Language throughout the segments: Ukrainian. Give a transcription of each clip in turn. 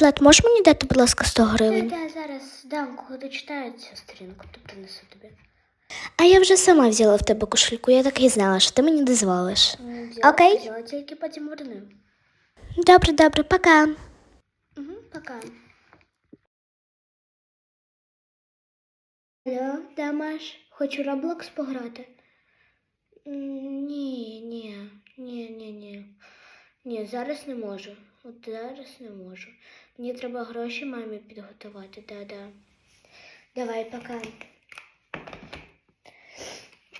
Злат, можеш мені дати, будь ласка, 100 гривень? Я зараз дам, коли дочитаю цю сторінку, то принесу тобі. А я вже сама взяла в тебе кошельку, я так і знала, що ти мені дозволиш. Взяла, Окей. Взяла тільки потім верну. Добре, добре, пока. Угу, пока. Алло, да, Маш? Хочу Роблокс пограти. Ні, ні, ні, ні, ні. Ні, зараз не можу. От зараз не можу. Мені треба гроші мамі підготувати, да-да. Давай, пока.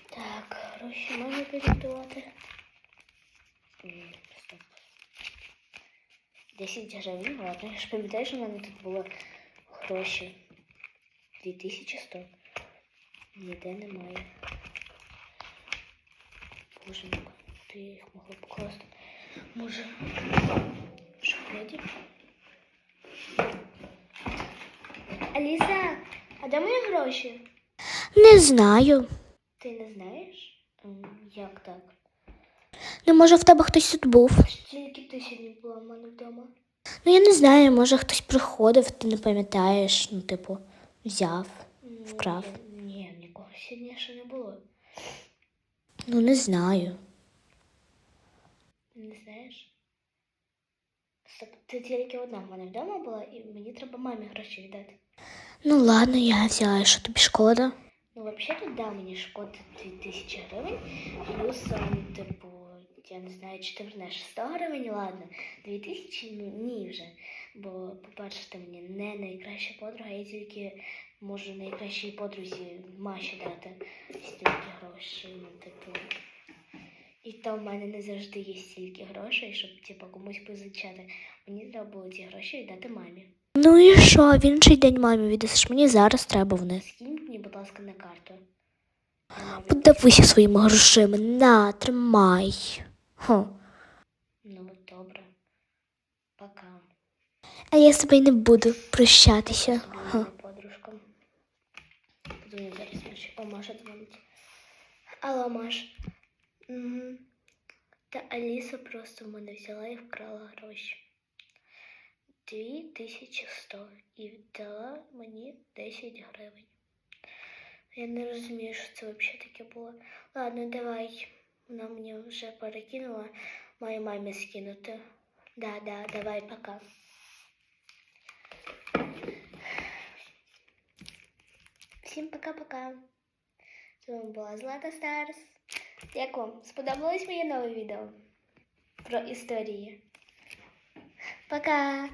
Так, гроші мамі підготувати. Стоп. 10 гривень, ладно. Я ж пам'ятаю, що в мене тут було гроші. 2100. Ніде немає. Боже мій, я їх могла покласти? Може, в шухляді? Аліса, а де мої гроші? Не знаю. Ти не знаєш? Ем, Як так? Ну, може, в тебе хтось тут був. Тільки ти сьогодні була в мене вдома. Ну, я не знаю, може хтось приходив, ти не пам'ятаєш, ну, типу, взяв. Вкрав. Ні, ні, нікого сьогодні ще не було. Ну, не знаю. Не знаєш? Ти тільки одна в мене вдома була, і мені треба мамі гроші віддати. Ну ладно, я взяла, що тобі шкода. Ну, взагалі, да, мені шкода 2000 гривень, плюс, ем, типу, я не знаю, чи ти вернеш 100 гривень, ладно, 2000, ну ні вже. Бо, по-перше, ти мені не найкраща подруга, я тільки можу найкращій подрузі Маші дати стільки грошей, ну, типу. І то в мене не завжди є стільки грошей, щоб типу, комусь позичати. Мені треба було ці гроші віддати мамі. Ну і що, в інший день мамі віддасиш, мені зараз треба вниз. Скинь мені, будь ласка, на карту. Я Подивися своїми грошима, на, тримай. Хо. Ну, добре. Пока. А я з тобою не буду прощатися. Ха. подружка. Подзвоню зараз. О, Маша дзвонить. Алло, Маш. Угу. Та Аліса просто в мене взяла і вкрала гроші. 2100 і віддала мені 10 гривень. Я не розумію, що це взагалі таке було. Ладно, давай. Вона мені вже перекинула. Маю мамі скинути. Да, да, давай, пока. Всім пока-пока. З вами була Злата Старс. Як сподобалось моє нове відео про історії? Пока!